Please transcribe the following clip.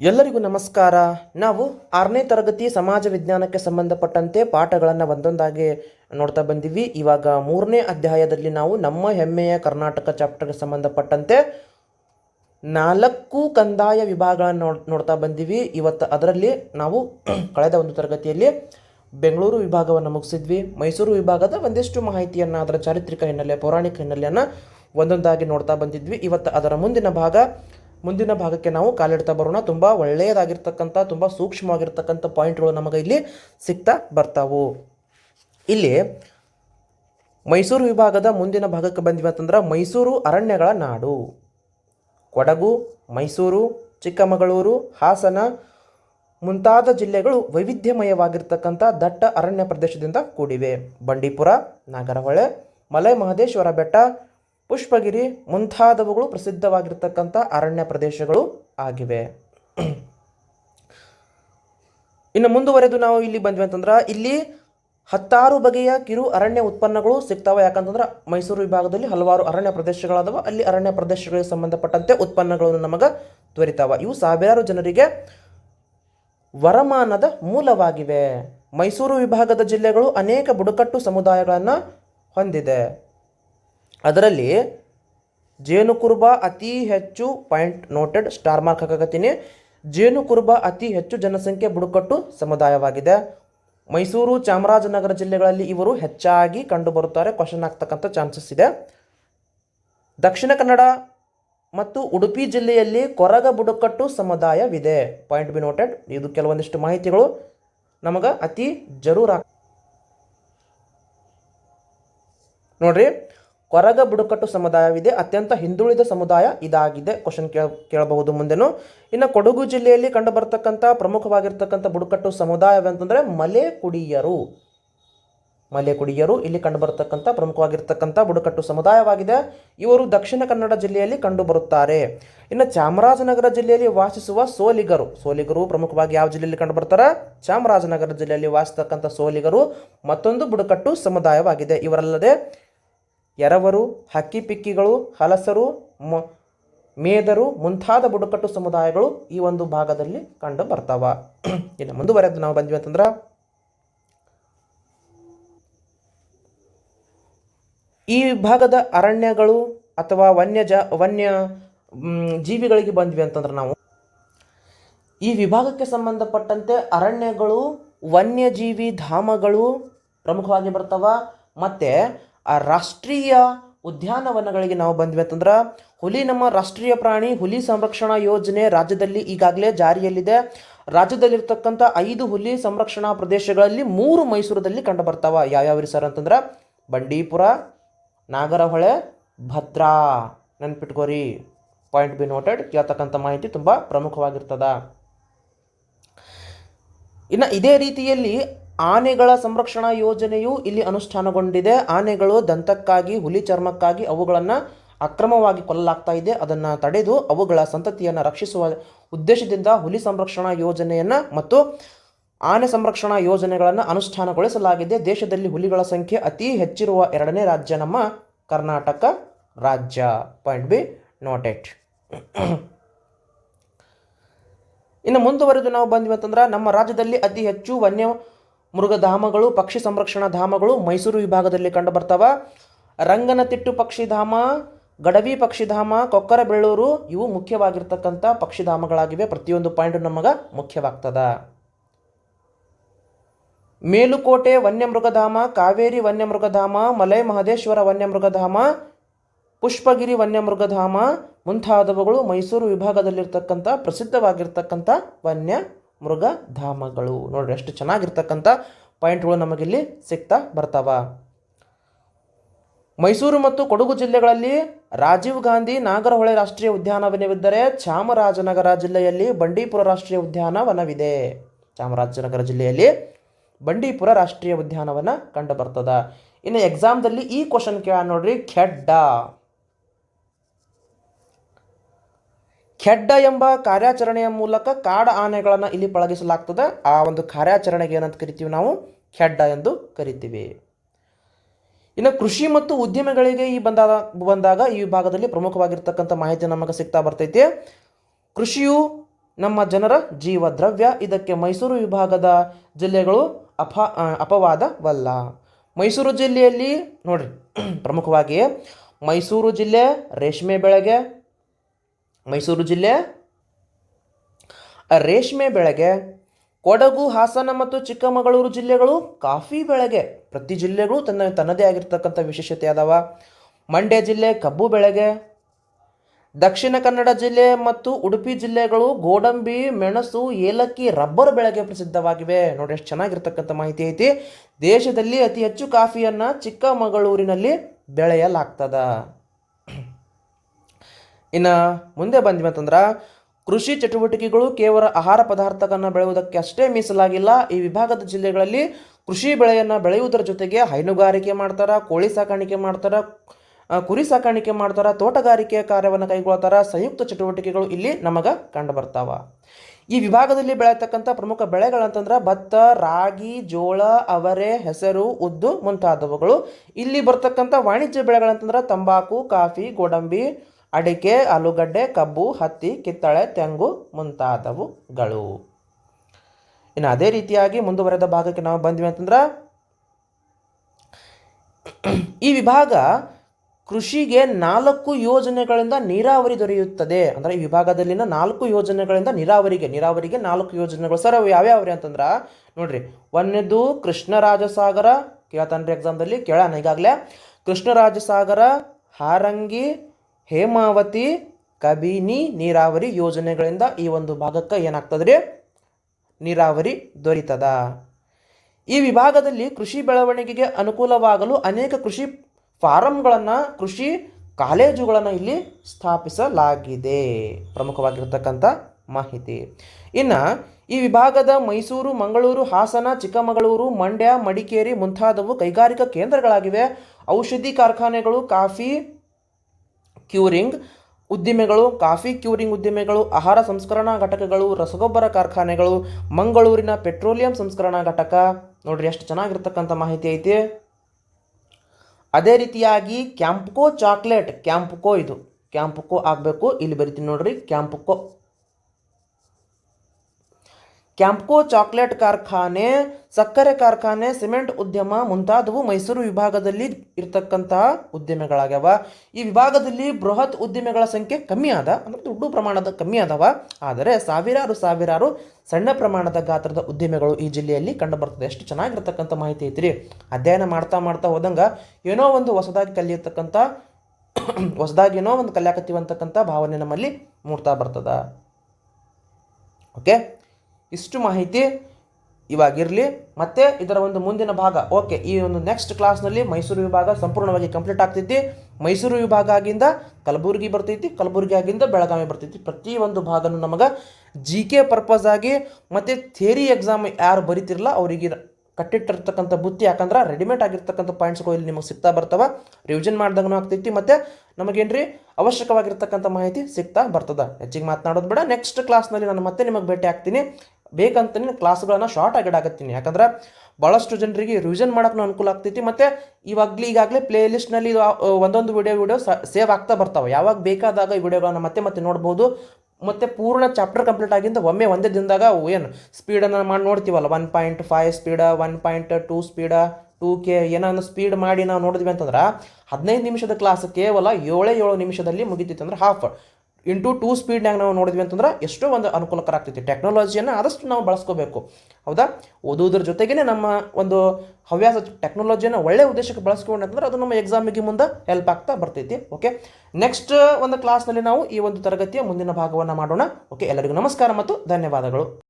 ಎಲ್ಲರಿಗೂ ನಮಸ್ಕಾರ. ನಾವು ಆರನೇ ತರಗತಿ ಸಮಾಜ ವಿಜ್ಞಾನಕ್ಕೆ ಸಂಬಂಧಪಟ್ಟಂತೆ ಪಾಠಗಳನ್ನು ಒಂದೊಂದಾಗಿ ನೋಡ್ತಾ ಬಂದಿವಿ. ಇವಾಗ ಮೂರನೇ ಅಧ್ಯಾಯದಲ್ಲಿ ನಾವು ನಮ್ಮ ಹೆಮ್ಮೆಯ ಕರ್ನಾಟಕ ಚಾಪ್ಟರ್ಗೆ ಸಂಬಂಧಪಟ್ಟಂತೆ ನಾಲ್ಕು ಕಂದಾಯ ವಿಭಾಗಗಳನ್ನು ನೋಡ್, ನೋಡ್ತಾ ಬಂದಿವಿ. ಇವತ್ತು ಅದರಲ್ಲಿ ನಾವು ಕಳೆದ ಒಂದು ತರಗತಿಯಲ್ಲಿ ಬೆಂಗಳೂರು ವಿಭಾಗವನ್ನು ಮುಗಿಸಿದ್ವಿ. ಮೈಸೂರು ವಿಭಾಗದ ಒಂದಿಷ್ಟು ಮಾಹಿತಿಯನ್ನು, ಅದರ ಚಾರಿತ್ರಿಕ ಹಿನ್ನೆಲೆ, ಪೌರಾಣಿಕ ಹಿನ್ನೆಲೆಯನ್ನು ಒಂದೊಂದಾಗಿ ನೋಡ್ತಾ ಬಂದಿದ್ವಿ. ಇವತ್ತು ಅದರ ಮುಂದಿನ ಭಾಗ ಮುಂದಿನ ಭಾಗಕ್ಕೆ ನಾವು ಕಾಲಿಡ್ತಾ ಬರೋಣ. ತುಂಬ ಒಳ್ಳೆಯದಾಗಿರ್ತಕ್ಕಂಥ, ತುಂಬ ಸೂಕ್ಷ್ಮವಾಗಿರ್ತಕ್ಕಂಥ ಪಾಯಿಂಟ್ಗಳು ನಮಗೆ ಇಲ್ಲಿ ಸಿಗ್ತಾ ಬರ್ತಾವು. ಇಲ್ಲಿ ಮೈಸೂರು ವಿಭಾಗದ ಮುಂದಿನ ಭಾಗಕ್ಕೆ ಬಂದ್ವಿ ಅಂತಂದ್ರೆ ಮೈಸೂರು ಅರಣ್ಯಗಳ ನಾಡು. ಕೊಡಗು, ಮೈಸೂರು, ಚಿಕ್ಕಮಗಳೂರು, ಹಾಸನ ಮುಂತಾದ ಜಿಲ್ಲೆಗಳು ವೈವಿಧ್ಯಮಯವಾಗಿರ್ತಕ್ಕಂಥ ದಟ್ಟ ಅರಣ್ಯ ಪ್ರದೇಶದಿಂದ ಕೂಡಿವೆ. ಬಂಡೀಪುರ, ನಾಗರಹೊಳೆ, ಮಲೆ ಮಹದೇಶ್ವರ ಬೆಟ್ಟ ಪುಷ್ಪಗಿರಿ ಮುಂತಾದವುಗಳು ಪ್ರಸಿದ್ಧವಾಗಿರ್ತಕ್ಕಂಥ ಅರಣ್ಯ ಪ್ರದೇಶಗಳು ಆಗಿವೆ. ಇನ್ನು ಮುಂದುವರೆದು ನಾವು ಇಲ್ಲಿ ಬಂದ್ವಿ ಅಂತಂದ್ರೆ, ಇಲ್ಲಿ ಹತ್ತಾರು ಬಗೆಯ ಕಿರು ಅರಣ್ಯ ಉತ್ಪನ್ನಗಳು ಸಿಗ್ತಾವೆ. ಯಾಕಂತಂದ್ರೆ, ಮೈಸೂರು ವಿಭಾಗದಲ್ಲಿ ಹಲವಾರು ಅರಣ್ಯ ಪ್ರದೇಶಗಳಾದವ. ಅಲ್ಲಿ ಅರಣ್ಯ ಪ್ರದೇಶಗಳಿಗೆ ಸಂಬಂಧಪಟ್ಟಂತೆ ಉತ್ಪನ್ನಗಳನ್ನು ನಮಗೆ ದೊರೀತಾವ. ಇವು ಸಾವಿರಾರು ಜನರಿಗೆ ವರಮಾನದ ಮೂಲವಾಗಿವೆ. ಮೈಸೂರು ವಿಭಾಗದ ಜಿಲ್ಲೆಗಳು ಅನೇಕ ಬುಡಕಟ್ಟು ಸಮುದಾಯಗಳನ್ನು ಹೊಂದಿದೆ. ಅದರಲ್ಲಿ ಜೇನುಕುರುಬ ಅತಿ ಹೆಚ್ಚು ಪಾಯಿಂಟ್ ನೋಟೆಡ್ ಸ್ಟಾರ್ ಮಾರ್ಕ್ ಹಾಕಕತ್ತೀನಿ. ಜೇನುಕುರುಬ ಅತಿ ಹೆಚ್ಚು ಜನಸಂಖ್ಯೆ ಬುಡಕಟ್ಟು ಸಮುದಾಯವಾಗಿದೆ. ಮೈಸೂರು ಚಾಮರಾಜನಗರ ಜಿಲ್ಲೆಗಳಲ್ಲಿ ಇವರು ಹೆಚ್ಚಾಗಿ ಕಂಡುಬರುತ್ತಾರೆ. ಕ್ವಶನ್ ಆಗ್ತಕ್ಕಂಥ ಚಾನ್ಸಸ್ ಇದೆ. ದಕ್ಷಿಣ ಕನ್ನಡ ಮತ್ತು ಉಡುಪಿ ಜಿಲ್ಲೆಯಲ್ಲಿ ಕೊರಗ ಬುಡಕಟ್ಟು ಸಮುದಾಯವಿದೆ. ಪಾಯಿಂಟ್ ಬಿ ನೋಟೆಡ್ ಇದು ಕೆಲವೊಂದಿಷ್ಟು ಮಾಹಿತಿಗಳು. ನಮಗೆ ಅತಿ ಜರೂರ ನೋಡ್ರಿ. ಕೊರಗ ಬುಡಕಟ್ಟು ಸಮುದಾಯವಿದೆ, ಅತ್ಯಂತ ಹಿಂದುಳಿದ ಸಮುದಾಯ ಇದಾಗಿದೆ. ಕ್ವಶನ್ ಕೇಳ, ಕೇಳಬಹುದು ಮುಂದೆನೂ. ಇನ್ನು ಕೊಡಗು ಜಿಲ್ಲೆಯಲ್ಲಿ ಕಂಡುಬರ್ತಕ್ಕಂಥ ಪ್ರಮುಖವಾಗಿರ್ತಕ್ಕಂಥ ಬುಡಕಟ್ಟು ಸಮುದಾಯವೆಂತಂದರೆ ಮಲೆ ಕುಡಿಯರು ಮಲೆ ಕುಡಿಯರು ಇಲ್ಲಿ ಕಂಡುಬರತಕ್ಕಂಥ ಪ್ರಮುಖವಾಗಿರ್ತಕ್ಕಂಥ ಬುಡಕಟ್ಟು ಸಮುದಾಯವಾಗಿದೆ. ಇವರು ದಕ್ಷಿಣ ಕನ್ನಡ ಜಿಲ್ಲೆಯಲ್ಲಿ ಕಂಡುಬರುತ್ತಾರೆ. ಇನ್ನು ಚಾಮರಾಜನಗರ ಜಿಲ್ಲೆಯಲ್ಲಿ ವಾಸಿಸುವ ಸೋಲಿಗರು. ಸೋಲಿಗರು ಪ್ರಮುಖವಾಗಿ ಯಾವ ಜಿಲ್ಲೆಯಲ್ಲಿ ಕಂಡುಬರ್ತಾರೆ ಚಾಮರಾಜನಗರ ಜಿಲ್ಲೆಯಲ್ಲಿ ವಾಸಿಸ್ತಕ್ಕಂಥ ಸೋಲಿಗರು ಮತ್ತೊಂದು ಬುಡಕಟ್ಟು ಸಮುದಾಯವಾಗಿದೆ. ಇವರಲ್ಲದೆ ಎರವರು ಹಕ್ಕಿಪಿಕ್ಕಿಗಳು ಹಲಸರು, ಮೊ, ಮೇದರು, ಮುಂತಾದ ಬುಡಕಟ್ಟು ಸಮುದಾಯಗಳು ಈ ಒಂದು ಭಾಗದಲ್ಲಿ ಕಂಡು ಬರ್ತಾವ. ಇನ್ನು ಮುಂದುವರೆದು ನಾವು ಬಂದ್ವಿ ಅಂತಂದ್ರೆ, ಈ ವಿಭಾಗದ ಅರಣ್ಯಗಳು ಅಥವಾ ವನ್ಯ ಜ ವನ್ಯ ಜೀವಿಗಳಿಗೆ ಬಂದ್ವಿ ಅಂತಂದ್ರೆ ನಾವು, ಈ ವಿಭಾಗಕ್ಕೆ ಸಂಬಂಧಪಟ್ಟಂತೆ ಅರಣ್ಯಗಳು, ವನ್ಯಜೀವಿ ಧಾಮಗಳು ಪ್ರಮುಖವಾಗಿ ಬರ್ತಾವ. ಮತ್ತು ಆ ರಾಷ್ಟ್ರೀಯ ಉದ್ಯಾನವನಗಳಿಗೆ ನಾವು ಬಂದ್ವಿ ಅಂತಂದ್ರೆ ಹುಲಿ ನಮ್ಮ ರಾಷ್ಟ್ರೀಯ ಪ್ರಾಣಿ ಹುಲಿ ಸಂರಕ್ಷಣಾ ಯೋಜನೆ ರಾಜ್ಯದಲ್ಲಿ ಈಗಾಗಲೇ ಜಾರಿಯಲ್ಲಿದೆ. ರಾಜ್ಯದಲ್ಲಿರ್ತಕ್ಕಂಥ ಐದು ಹುಲಿ ಸಂರಕ್ಷಣಾ ಪ್ರದೇಶಗಳಲ್ಲಿ ಮೂರು ಮೈಸೂರದಲ್ಲಿ ಕಂಡು ಬರ್ತಾವ ಯಾವ್ಯಾವ ಸರ್ ಅಂತಂದ್ರೆ Bandipur, Nagarahole, Bhadra. ನೆನ್ಪಿಟ್ಕೋರಿ. Point be noted. ಕೇಳ್ತಕ್ಕಂಥ ಮಾಹಿತಿ ತುಂಬ ಪ್ರಮುಖವಾಗಿರ್ತದ. ಇನ್ನು ಇದೇ ರೀತಿಯಲ್ಲಿ ಆನೆಗಳ ಸಂರಕ್ಷಣಾ ಯೋಜನೆಯು ಇಲ್ಲಿ ಅನುಷ್ಠಾನಗೊಂಡಿದೆ. ಆನೆಗಳು ದಂತಕ್ಕಾಗಿ, ಹುಲಿ ಚರ್ಮಕ್ಕಾಗಿ ಅವುಗಳನ್ನು ಅಕ್ರಮವಾಗಿ ಕೊಲ್ಲಲಾಗ್ತಾ ಇದೆ. ಅದನ್ನು ತಡೆದು ಅವುಗಳ ಸಂತತಿಯನ್ನು ರಕ್ಷಿಸುವ ಉದ್ದೇಶದಿಂದ ಹುಲಿ ಸಂರಕ್ಷಣಾ ಯೋಜನೆಯನ್ನು ಮತ್ತು ಆನೆ ಸಂರಕ್ಷಣಾ ಯೋಜನೆಗಳನ್ನು ಅನುಷ್ಠಾನಗೊಳಿಸಲಾಗಿದೆ. ದೇಶದಲ್ಲಿ ಹುಲಿಗಳ ಸಂಖ್ಯೆ ಅತಿ ಹೆಚ್ಚಿರುವ ಎರಡನೇ ರಾಜ್ಯ ನಮ್ಮ ಕರ್ನಾಟಕ ರಾಜ್ಯ. ಪಾಯಿಂಟ್ ಬಿ ನೋಟೆಡ್ ಇನ್ನು ಮುಂದುವರೆದು ನಾವು ಬಂದ್ವಿ ಅಂತಂದ್ರೆ ನಮ್ಮ ರಾಜ್ಯದಲ್ಲಿ ಅತಿ ಹೆಚ್ಚು ವನ್ಯ ಮೃಗಧಾಮಗಳು, ಪಕ್ಷಿ ಸಂರಕ್ಷಣಾ ಧಾಮಗಳು ಮೈಸೂರು ವಿಭಾಗದಲ್ಲಿ ಕಂಡು ಬರ್ತಾವ ರಂಗನತಿಟ್ಟು ಪಕ್ಷಿಧಾಮ ಗಡವಿ ಪಕ್ಷಿಧಾಮ ಕೊಕ್ಕರಬೆಳ್ಳೂರು ಇವು ಮುಖ್ಯವಾಗಿರ್ತಕ್ಕಂಥ ಪಕ್ಷಿಧಾಮಗಳಾಗಿವೆ ಪ್ರತಿಯೊಂದು ಪಾಯಿಂಟ್ ನಮಗೆ ಮುಖ್ಯವಾಗ್ತದ. ಮೇಲುಕೋಟೆ ವನ್ಯಮೃಗಧಾಮ, ಕಾವೇರಿ ವನ್ಯಮೃಗಧಾಮ, ಮಲೈ ಮಹದೇಶ್ವರ ವನ್ಯಮೃಗಧಾಮ, ಪುಷ್ಪಗಿರಿ ವನ್ಯಮೃಗಧಾಮ ಮುಂತಾದವುಗಳು ಮೈಸೂರು ವಿಭಾಗದಲ್ಲಿರ್ತಕ್ಕಂಥ ಪ್ರಸಿದ್ಧವಾಗಿರ್ತಕ್ಕಂಥ ವನ್ಯ ಮೃಗಧಾಮಗಳು ನೋಡ್ರಿ ಎಷ್ಟು ಚೆನ್ನಾಗಿರ್ತಕ್ಕಂಥ ಪಾಯಿಂಟ್ಗಳು ನಮಗಿಲ್ಲಿ ಸಿಗ್ತಾ ಬರ್ತಾವ. ಮೈಸೂರು ಮತ್ತು ಕೊಡಗು ಜಿಲ್ಲೆಗಳಲ್ಲಿ ರಾಜೀವ್ ಗಾಂಧಿ ನಾಗರಹೊಳೆ ರಾಷ್ಟ್ರೀಯ ಉದ್ಯಾನವನವಿದ್ದರೆ ಚಾಮರಾಜನಗರ ಜಿಲ್ಲೆಯಲ್ಲಿ ಬಂಡೀಪುರ ರಾಷ್ಟ್ರೀಯ ಉದ್ಯಾನವನವಿದೆ. ಚಾಮರಾಜನಗರ ಜಿಲ್ಲೆಯಲ್ಲಿ ಬಂಡೀಪುರ ರಾಷ್ಟ್ರೀಯ ಉದ್ಯಾನವನ ಕಂಡು ಬರ್ತದ ಇನ್ನು ಎಕ್ಸಾಮ್ದಲ್ಲಿ ಈ ಕ್ವಶನ್ ಕೇಳ ನೋಡ್ರಿ ಖೆಡ್ಡ ಖೆಡ್ಡ ಎಂಬ ಕಾರ್ಯಾಚರಣೆಯ ಮೂಲಕ ಕಾಡ ಆನೆಗಳನ್ನು ಇಲ್ಲಿ ಪಳಗಿಸಲಾಗ್ತದೆ. ಆ ಒಂದು ಕಾರ್ಯಾಚರಣೆಗೆ ಏನಂತ ಕರಿತೀವಿ ನಾವು? ಖೆಡ್ಡ ಎಂದು ಕರಿತೀವಿ. ಇನ್ನು ಕೃಷಿ ಮತ್ತು ಉದ್ಯಮಗಳಿಗೆ ಈ ಬಂದಾಗ ಬಂದಾಗ ಈ ವಿಭಾಗದಲ್ಲಿ ಪ್ರಮುಖವಾಗಿರ್ತಕ್ಕಂಥ ಮಾಹಿತಿ ನಮಗೆ ಸಿಗ್ತಾ ಬರ್ತೈತಿ. ಕೃಷಿಯು ನಮ್ಮ ಜನರ ಜೀವ ದ್ರವ್ಯ ಇದಕ್ಕೆ ಮೈಸೂರು ವಿಭಾಗದ ಜಿಲ್ಲೆಗಳು ಅಪ ಅಪವಾದವಲ್ಲ. ಮೈಸೂರು ಜಿಲ್ಲೆಯಲ್ಲಿ ನೋಡ್ರಿ ಪ್ರಮುಖವಾಗಿ ಮೈಸೂರು ಜಿಲ್ಲೆ ರೇಷ್ಮೆ ಬೆಳೆಗೆ ಮೈಸೂರು ಜಿಲ್ಲೆ. ರೇಷ್ಮೆ ಬೆಳೆಗೆ, ಕೊಡಗು, ಹಾಸನ ಮತ್ತು ಚಿಕ್ಕಮಗಳೂರು ಜಿಲ್ಲೆಗಳು ಕಾಫಿ ಬೆಳೆಗೆ. ಪ್ರತಿ ಜಿಲ್ಲೆಗಳು ತನ್ನ ತನ್ನದೇ ಆಗಿರ್ತಕ್ಕಂಥ ವಿಶೇಷತೆ ಅದಾವ ಮಂಡ್ಯ ಜಿಲ್ಲೆ ಕಬ್ಬು ಬೆಳೆಗೆ, ದಕ್ಷಿಣ ಕನ್ನಡ ಜಿಲ್ಲೆ ಮತ್ತು ಉಡುಪಿ ಜಿಲ್ಲೆಗಳು ಗೋಡಂಬಿ, ಮೆಣಸು, ಏಲಕ್ಕಿ, ರಬ್ಬರ್ ಬೆಳೆಗೆ ಪ್ರಸಿದ್ಧವಾಗಿವೆ. ನೋಡಿ ಎಷ್ಟು ಚೆನ್ನಾಗಿರ್ತಕ್ಕಂಥ ಮಾಹಿತಿ ಐತಿ. ದೇಶದಲ್ಲಿ ಅತಿ ಹೆಚ್ಚು ಕಾಫಿಯನ್ನು ಚಿಕ್ಕಮಗಳೂರಿನಲ್ಲಿ ಬೆಳೆಯಲಾಗ್ತದ. ಇನ್ನು ಮುಂದೆ ಬಂದ್ವಿ ಅಂತಂದ್ರೆ ಕೃಷಿ ಚಟುವಟಿಕೆಗಳು ಕೇವಲ ಆಹಾರ ಪದಾರ್ಥಗಳನ್ನು ಬೆಳೆಯುವುದಕ್ಕೆ ಅಷ್ಟೇ ಮೀಸಲಾಗಿಲ್ಲ. ಈ ವಿಭಾಗದ ಜಿಲ್ಲೆಗಳಲ್ಲಿ ಕೃಷಿ ಬೆಳೆಯನ್ನು ಬೆಳೆಯುವುದರ ಜೊತೆಗೆ ಹೈನುಗಾರಿಕೆ ಮಾಡ್ತಾರೆ, ಕೋಳಿ ಸಾಕಾಣಿಕೆ ಮಾಡ್ತಾರೆ ಕುರಿ ಸಾಕಾಣಿಕೆ ಮಾಡ್ತಾರೆ, ತೋಟಗಾರಿಕೆ ಕಾರ್ಯವನ್ನು ಕೈಗೊಳ್ತಾರೆ, ಸಂಯುಕ್ತ ಚಟುವಟಿಕೆಗಳು ಇಲ್ಲಿ ನಮಗೆ ಕಂಡು ಬರ್ತಾವ. ಈ ವಿಭಾಗದಲ್ಲಿ ಬೆಳೆಯತಕ್ಕಂಥ ಪ್ರಮುಖ ಬೆಳೆಗಳಂತಂದ್ರೆ ಭತ್ತ, ರಾಗಿ, ಜೋಳ, ಅವರೆ, ಹೆಸರು, ಉದ್ದು ಮುಂತಾದವುಗಳು. ಇಲ್ಲಿ ಬರ್ತಕ್ಕಂಥ ವಾಣಿಜ್ಯ ಬೆಳೆಗಳಂತಂದ್ರೆ ತಂಬಾಕು, ಕಾಫಿ, ಗೋಡಂಬಿ ಅಡಿಕೆ, ಆಲೂಗಡ್ಡೆ, ಕಬ್ಬು, ಹತ್ತಿ, ಕಿತ್ತಳೆ, ತೆಂಗು ಮುಂತಾದವುಗಳು ಇನ್ನು ಅದೇ ರೀತಿಯಾಗಿ ಮುಂದುವರೆದ ಭಾಗಕ್ಕೆ ನಾವು ಬಂದ್ವಿ ಅಂತಂದ್ರೆ, ಈ ವಿಭಾಗ ಕೃಷಿಗೆ ನಾಲ್ಕು ಯೋಜನೆಗಳಿಂದ ನೀರಾವರಿ ದೊರೆಯುತ್ತದೆ. ಅಂದರೆ ಈ ವಿಭಾಗದಲ್ಲಿನ ನಾಲ್ಕು ಯೋಜನೆಗಳಿಂದ ನೀರಾವರಿಗೆ ನೀರಾವರಿಗೆ ನಾಲ್ಕು ಯೋಜನೆಗಳು ಸರ್, ಅವು ಯಾವ್ಯಾವ್ರಿ ಅಂತಂದ್ರೆ, ನೋಡ್ರಿ ಒಂದನೇದು ಕೃಷ್ಣರಾಜಸಾಗರ ಕೇಳ್ತಾನ್ರಿ ಎಕ್ಸಾಮ್ದಲ್ಲಿ ಕೇಳೋಣ ಈಗಾಗಲೇ? ಕೃಷ್ಣರಾಜಸಾಗರ, ಹಾರಂಗಿ ಹೇಮಾವತಿ ಕಬಿನಿ ನೀರಾವರಿ ಯೋಜನೆಗಳಿಂದ ಈ ಒಂದು ಭಾಗಕ್ಕೆ ಏನಾಗ್ತದ್ರಿ? ನೀರಾವರಿ ದೊರೀತದ. ಈ ವಿಭಾಗದಲ್ಲಿ ಕೃಷಿ ಬೆಳವಣಿಗೆಗೆ ಅನುಕೂಲವಾಗಲು ಅನೇಕ ಕೃಷಿ ಫಾರಂಗಳನ್ನು, ಕೃಷಿ ಕಾಲೇಜುಗಳನ್ನು ಇಲ್ಲಿ ಸ್ಥಾಪಿಸಲಾಗಿದೆ. ಪ್ರಮುಖವಾಗಿರ್ತಕ್ಕಂಥ ಮಾಹಿತಿ. ಇನ್ನು ಈ ವಿಭಾಗದ ಮೈಸೂರು, ಮಂಗಳೂರು, ಹಾಸನ, ಚಿಕ್ಕಮಗಳೂರು, ಮಂಡ್ಯ, ಮಡಿಕೇರಿ ಮುಂತಾದವು ಕೈಗಾರಿಕಾ ಕೇಂದ್ರಗಳಾಗಿವೆ. ಔಷಧಿ ಕಾರ್ಖಾನೆಗಳು, ಕಾಫಿ ಕ್ಯೂರಿಂಗ್ ಉದ್ದಿಮೆಗಳು, ಕಾಫಿ ಕ್ಯೂರಿಂಗ್ ಉದ್ದಿಮೆಗಳು, ಆಹಾರ ಸಂಸ್ಕರಣಾ ಘಟಕಗಳು, ರಸಗೊಬ್ಬರ ಕಾರ್ಖಾನೆಗಳು, ಮಂಗಳೂರಿನ ಪೆಟ್ರೋಲಿಯಂ ಸಂಸ್ಕರಣಾ ಘಟಕ. ನೋಡ್ರಿ ಎಷ್ಟು ಚೆನ್ನಾಗಿರ್ತಕ್ಕಂಥ ಮಾಹಿತಿ ಐತಿ. ಅದೇ ರೀತಿಯಾಗಿ ಕ್ಯಾಂಪ್ಕೋ ಚಾಕ್ಲೇಟ್, ಕ್ಯಾಂಪ್ಕೋ ಇದು. ಕ್ಯಾಂಪ್ಕೋ ಆಗಬೇಕು. ಇಲ್ಲಿ ಬರಿತೀನಿ ನೋಡ್ರಿ, ಕ್ಯಾಂಪ್ಕೋ. ಕ್ಯಾಂಪ್ಕೋ ಚಾಕ್ಲೇಟ್ ಕಾರ್ಖಾನೆ, ಸಕ್ಕರೆ ಕಾರ್ಖಾನೆ, ಸಿಮೆಂಟ್ ಉದ್ಯಮ ಮುಂತಾದವು ಮೈಸೂರು ವಿಭಾಗದಲ್ಲಿ ಇರತಕ್ಕಂತಹ ಉದ್ಯಮಗಳಾಗ್ಯಾವ. ಈ ವಿಭಾಗದಲ್ಲಿ ಬೃಹತ್ ಉದ್ಯಮಗಳ ಸಂಖ್ಯೆ ಕಮ್ಮಿ ಆದ, ಅಂದ್ರೆ ದೊಡ್ಡ ಪ್ರಮಾಣದ ಕಮ್ಮಿ ಆದವ. ಆದರೆ ಸಾವಿರಾರು ಸಾವಿರಾರು ಸಣ್ಣ ಪ್ರಮಾಣದ ಗಾತ್ರದ ಉದ್ಯಮಗಳು ಈ ಜಿಲ್ಲೆಯಲ್ಲಿ ಕಂಡು ಬರ್ತದೆ ಎಷ್ಟು ಚೆನ್ನಾಗಿರ್ತಕ್ಕಂಥ ಮಾಹಿತಿ ಐತ್ರಿ. ಅಧ್ಯಯನ ಮಾಡ್ತಾ ಮಾಡ್ತಾ ಹೋದಂಗ ಏನೋ ಒಂದು ಹೊಸದಾಗಿ ಕಲಿಯತಕ್ಕಂಥ, ಹೊಸದಾಗಿ ಏನೋ ಒಂದು ಕಲಿಯಾಕತ್ತೀವಿ ಅಂತಕ್ಕಂಥ ಭಾವನೆ ನಮ್ಮಲ್ಲಿ ಮೂಡ್ತಾ ಬರ್ತದ. ಓಕೆ? ಇಷ್ಟು ಮಾಹಿತಿ ಇವಾಗಿರಲಿ. ಮತ್ತೆ ಇದರ ಒಂದು ಮುಂದಿನ ಭಾಗ. ಓಕೆ ಈ ಒಂದು ನೆಕ್ಸ್ಟ್ ಕ್ಲಾಸ್ನಲ್ಲಿ ಮೈಸೂರು ವಿಭಾಗ ಸಂಪೂರ್ಣವಾಗಿ ಕಂಪ್ಲೀಟ್ ಆಗ್ತೈತಿ ಮೈಸೂರು ವಿಭಾಗ ಆಗಿಂದ ಕಲಬುರಗಿ ಬರ್ತೈತಿ ಕಲಬುರಗಿ ಆಗಿಂದ ಬೆಳಗಾವಿ ಬರ್ತೈತಿ ಪ್ರತಿಯೊಂದು ಭಾಗನೂ ನಮಗೆ ಜಿ ಕೆ ಪರ್ಪಸ್ ಆಗಿ ಮತ್ತು ಥಿಯರಿ ಎಕ್ಸಾಮ್ ಯಾರು ಬರೀತಿರಲ್ಲ ಅವರಿಗೆ ಕಟ್ಟಿಟ್ಟಿರ್ತಕ್ಕಂಥ ಬುತ್ತಿ. ಯಾಕಂದ್ರೆ ರೆಡಿಮೇಡ್ ಆಗಿರ್ತಕ್ಕಂಥ ಪಾಯಿಂಟ್ಸ್ಗಳು ಇಲ್ಲಿ ನಿಮಗೆ ಸಿಗ್ತಾ ಬರ್ತವೆ. ರಿವಿಷನ್ ಮಾಡ್ದಂಗೂ ಆಗ್ತೈತಿ. ಮತ್ತು ನಮಗೇನ್ರಿ? ಅವಶ್ಯಕವಾಗಿರ್ತಕ್ಕಂಥ ಮಾಹಿತಿ ಸಿಗ್ತಾ ಬರ್ತದೆ. ಹೆಚ್ಚಿಗೆ ಮಾತನಾಡೋದು ಬೇಡ. ನೆಕ್ಸ್ಟ್ ಕ್ಲಾಸ್ನಲ್ಲಿ ನಾನು ಮತ್ತೆ ನಿಮಗೆ ಭೇಟಿ ಆಗ್ತೀನಿ. ಬೇಕಂತಲೇ ಕ್ಲಾಸ್ಗಳನ್ನು ಶಾರ್ಟ್ ಆಗಿ ಇಡಾಕತ್ತೀನಿ. ಯಾಕಂದ್ರೆ ಭಾಳಷ್ಟು ಜನರಿಗೆ ರಿವಿಷನ್ ಮಾಡೋಕ್ಕೂ ಅನುಕೂಲ ಆಗ್ತೈತಿ, ಮತ್ತು ಇವಾಗಲೇ ಈಗಾಗಲೇ ಪ್ಲೇ ಲಿಸ್ಟ್ನಲ್ಲಿ ಒಂದೊಂದು ವಿಡಿಯೋ ವಿಡಿಯೋ ಸೇವ್ ಆಗ್ತಾ ಬರ್ತಾವೆ. ಯಾವಾಗ ಬೇಕಾದಾಗ ಈ ವಿಡಿಯೋಗಳನ್ನ ಮತ್ತೆ ಮತ್ತೆ ನೋಡ್ಬೋದು. ಮತ್ತು ಪೂರ್ಣ ಚಾಪ್ಟರ್ ಕಂಪ್ಲೀಟ್ ಆಗಿಂದ ಒಮ್ಮೆ ಒಂದೇ ದಿನದಾಗ ಏನು ಸ್ಪೀಡನ್ನು ಮಾಡಿ, ನೋಡ್ತೀವಲ್ಲ one point five speed one point two speed two K ಏನೋ ಸ್ಪೀಡ್ ಮಾಡಿ ನಾವು ನೋಡಿದ್ವಿ ಅಂತಂದ್ರೆ ಹದಿನೈದು ನಿಮಿಷದ ಕ್ಲಾಸ್ ಕೇವಲ ಏಳೇ ಏಳು ನಿಮಿಷದಲ್ಲಿ ಮುಗಿತಿತ್ತು ಅಂದ್ರೆ ಹಾಫ್ ಇಂಟು ಟೂ ಸ್ಪೀಡ್ನಾಗ ನಾವು ನೋಡಿದ್ವಿ ಅಂತಂದ್ರೆ ಎಷ್ಟೋ ಒಂದು ಅನುಕೂಲಕರ ಆಗ್ತೈತಿ ಟೆಕ್ನಾಲಜಿಯನ್ನು ಆದಷ್ಟು ನಾವು ಬಳಸ್ಕೋಬೇಕು. ಹೌದಾ? ಓದೋದ್ರ ಜೊತೆಗೇ ನಮ್ಮ ಒಂದು ಹವ್ಯಾಸ ಟೆಕ್ನಾಲಜಿಯನ್ನು ಒಳ್ಳೆ ಉದ್ದೇಶಕ್ಕೆ ಬಳಸ್ಕೊಂಡಂತಂದ್ರೆ ಅದು ನಮ್ಮ ಎಕ್ಸಾಮಿಗೆ ಮುಂದೆ ಹೆಲ್ಪ್ ಆಗ್ತಾ ಬರ್ತೈತಿ. ಓಕೆ ನೆಕ್ಸ್ಟ್ ಒಂದು ಕ್ಲಾಸ್ನಲ್ಲಿ ನಾವು ಈ ಒಂದು ತರಗತಿಯ ಮುಂದಿನ ಭಾಗವನ್ನು ಮಾಡೋಣ. ಓಕೆ ಎಲ್ಲರಿಗೂ ನಮಸ್ಕಾರ ಮತ್ತು ಧನ್ಯವಾದಗಳು.